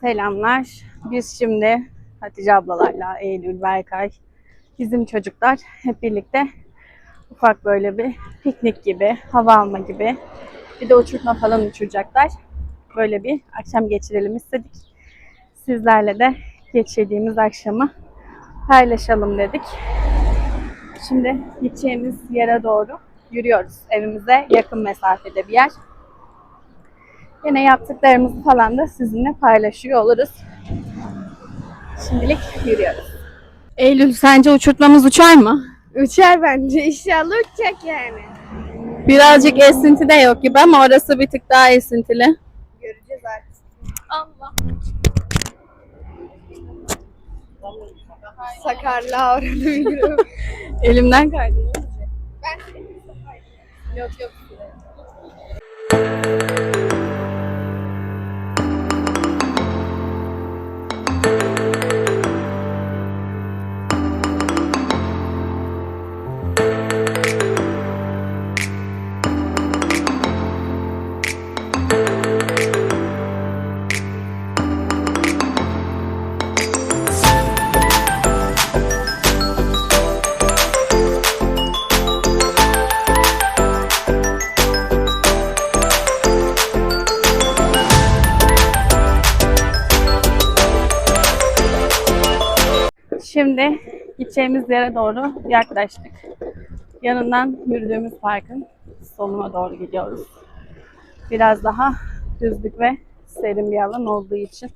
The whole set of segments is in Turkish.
Selamlar. Biz şimdi Hatice ablalarla Eylül, Berkay, bizim çocuklar hep birlikte ufak böyle bir piknik gibi, hava alma gibi bir de uçurtma falan uçuracaklar. Böyle bir akşam geçirelim istedik. Sizlerle de geçirdiğimiz akşamı paylaşalım dedik. Şimdi gideceğimiz yere doğru yürüyoruz. Evimize yakın mesafede bir yer. Yine yaptıklarımızı falan da sizinle paylaşıyor oluruz. Şimdilik yürüyoruz. Eylül sence uçurtmamız uçar mı? Uçar bence. İnşallah uçacak yani. Birazcık esinti de yok gibi ama orası bir tık daha esintili. Göreceğiz artık. Allah. Sakarlığa orada biliyorum. Elimden kaydı. ben Yok yok. Şimdi gideceğimiz yere doğru yaklaştık. Yanından yürüdüğümüz parkın sonuna doğru gidiyoruz. Biraz daha düzlük ve serin bir alan olduğu için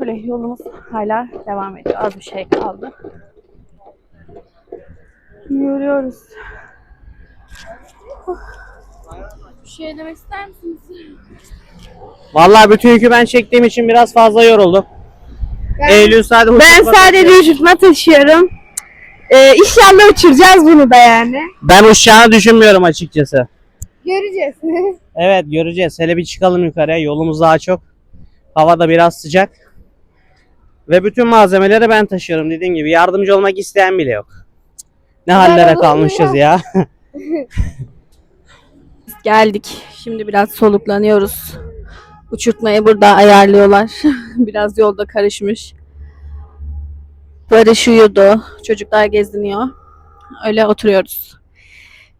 böyle yolumuz hala devam ediyor. Az bir şey kaldı. Yürüyoruz. Bir şey demek ister misiniz? Vallahi bütün yükü ben çektiğim için biraz fazla yoruldum. Eylül sadece Ben sadece uçurtma taşıyorum. Ee, inşallah uçuracağız bunu da yani. Ben uçacağını düşünmüyorum açıkçası. Göreceğiz. Evet göreceğiz. Hele bir çıkalım yukarıya. Yolumuz daha çok. Hava da biraz sıcak. Ve bütün malzemeleri ben taşıyorum dediğim gibi. Yardımcı olmak isteyen bile yok. Ne hallere olur kalmışız ya. Geldik. Şimdi biraz soluklanıyoruz. Uçurtmayı burada ayarlıyorlar. biraz yolda karışmış. Barış uyudu. Çocuklar geziniyor. Öyle oturuyoruz.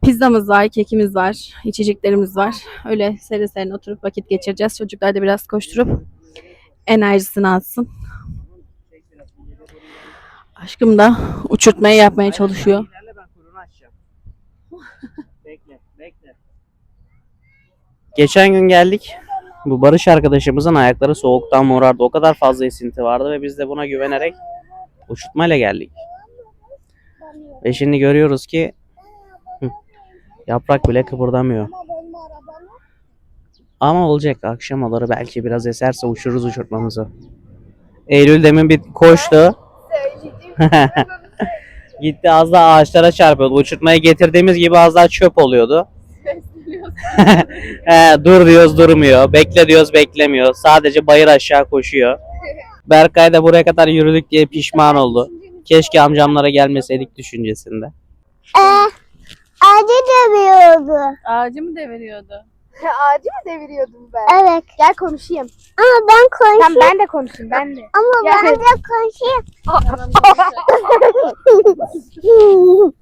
Pizzamız var, kekimiz var, içeceklerimiz var. Öyle serin serin oturup vakit geçireceğiz. Çocuklar da biraz koşturup enerjisini alsın. Aşkım da uçurtmayı yapmaya çalışıyor. Geçen gün geldik. Bu Barış arkadaşımızın ayakları soğuktan morardı. O kadar fazla esinti vardı ve biz de buna güvenerek uçurtmayla geldik. Ve şimdi görüyoruz ki yaprak bile kıpırdamıyor. Ama olacak akşamaları belki biraz eserse uçururuz uçurtmamızı. Eylül demin bir koştu. Gitti az daha ağaçlara çarpıyordu. Uçurtmaya getirdiğimiz gibi az daha çöp oluyordu. He, dur diyoruz durmuyor. Bekle diyoruz beklemiyor. Sadece bayır aşağı koşuyor. Berkay da buraya kadar yürüdük diye pişman oldu. Keşke amcamlara gelmeseydik düşüncesinde. Acı dövüyordu. Ağacı mı deviriyordu? Ağacı mı deviriyordum ben? Evet. Gel konuşayım. Ama ben Tamam konuşayım. ben de konuşayım ben de. Ama Gel. ben de konuşayım.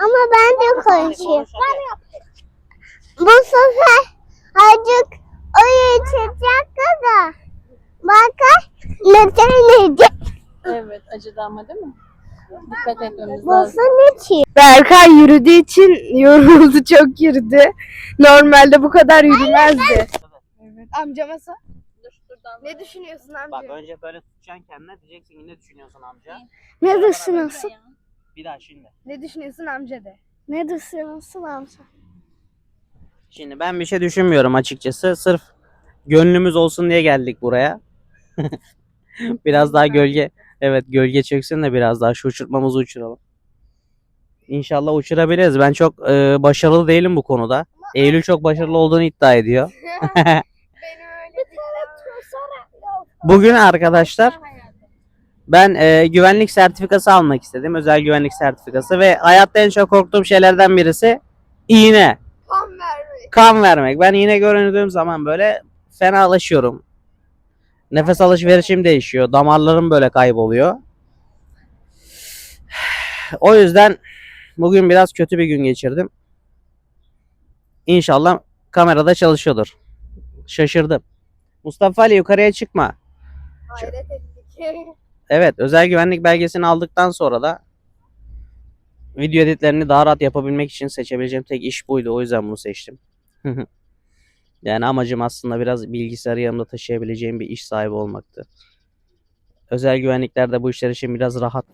Ama ben de konuşayım. Bu sefer azıcık o içecek da. Bakın neden yiyecek? Evet, acıdı ama değil mi? Dikkat etmemiz Bu lazım. ne için? Berkay yürüdüğü için yoruldu çok yürüdü. Normalde bu kadar yürümezdi. Amcama sor. Ne düşünüyorsun amca? Bak önce böyle tutacaksın kendine diyeceksin ki ne düşünüyorsun amca? Ne düşünüyorsun? Bir daha şimdi. Ne düşünüyorsun amca de. Ne düşünüyorsun amca? Şimdi ben bir şey düşünmüyorum açıkçası. Sırf gönlümüz olsun diye geldik buraya. biraz daha gölge. Evet gölge çöksün de biraz daha şu uçurtmamızı uçuralım. İnşallah uçurabiliriz. Ben çok e, başarılı değilim bu konuda. Eylül çok başarılı olduğunu iddia ediyor. Bugün arkadaşlar ben e, güvenlik sertifikası almak istedim. Özel güvenlik sertifikası ve hayatta en çok korktuğum şeylerden birisi iğne. Kan vermek. Ben iğne göründüğüm zaman böyle fenalaşıyorum. Nefes alışverişim değişiyor. Damarlarım böyle kayboluyor. O yüzden bugün biraz kötü bir gün geçirdim. İnşallah kamerada çalışıyordur. Şaşırdım. Mustafa Ali yukarıya çıkma. Hayret ettik. Evet, özel güvenlik belgesini aldıktan sonra da video editlerini daha rahat yapabilmek için seçebileceğim tek iş buydu. O yüzden bunu seçtim. Yani amacım aslında biraz bilgisayarı yanımda taşıyabileceğim bir iş sahibi olmaktı. Özel güvenlikler de bu işler için biraz rahat.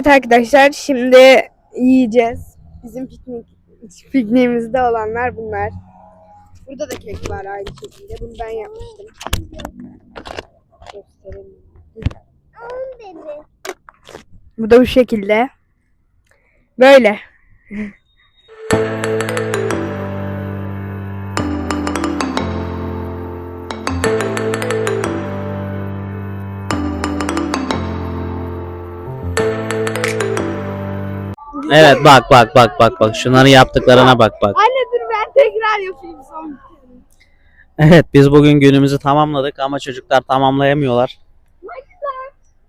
Evet arkadaşlar şimdi yiyeceğiz. Bizim piknik pikniğimizde olanlar bunlar. Burada da kek var aynı şekilde. Bunu ben yapmıştım. Bu da bu şekilde. Böyle. Evet bak bak bak bak bak şunların yaptıklarına bak bak. Anne dur ben tekrar yapayım son. Evet biz bugün günümüzü tamamladık ama çocuklar tamamlayamıyorlar.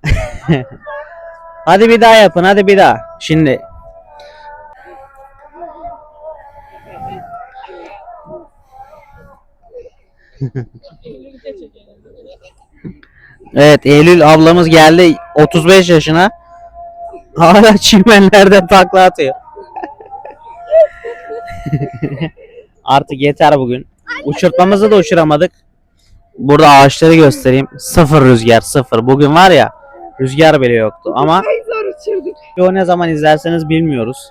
hadi bir daha yapın hadi bir daha. Şimdi Evet Eylül ablamız geldi 35 yaşına. Hala çimenlerde takla atıyor. Artık yeter bugün. Uçurtmamızı da uçuramadık. Burada ağaçları göstereyim. Sıfır rüzgar sıfır. Bugün var ya rüzgar bile yoktu ama o ne zaman izlerseniz bilmiyoruz.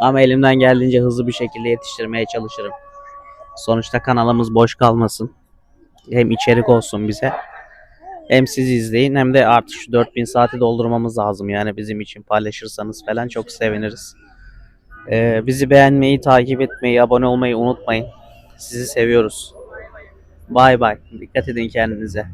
Ama elimden geldiğince hızlı bir şekilde yetiştirmeye çalışırım. Sonuçta kanalımız boş kalmasın. Hem içerik olsun bize. Hem siz izleyin hem de artık şu 4000 saati doldurmamız lazım. Yani bizim için paylaşırsanız falan çok seviniriz. Ee, bizi beğenmeyi, takip etmeyi, abone olmayı unutmayın. Sizi seviyoruz. Bay bay. Dikkat edin kendinize.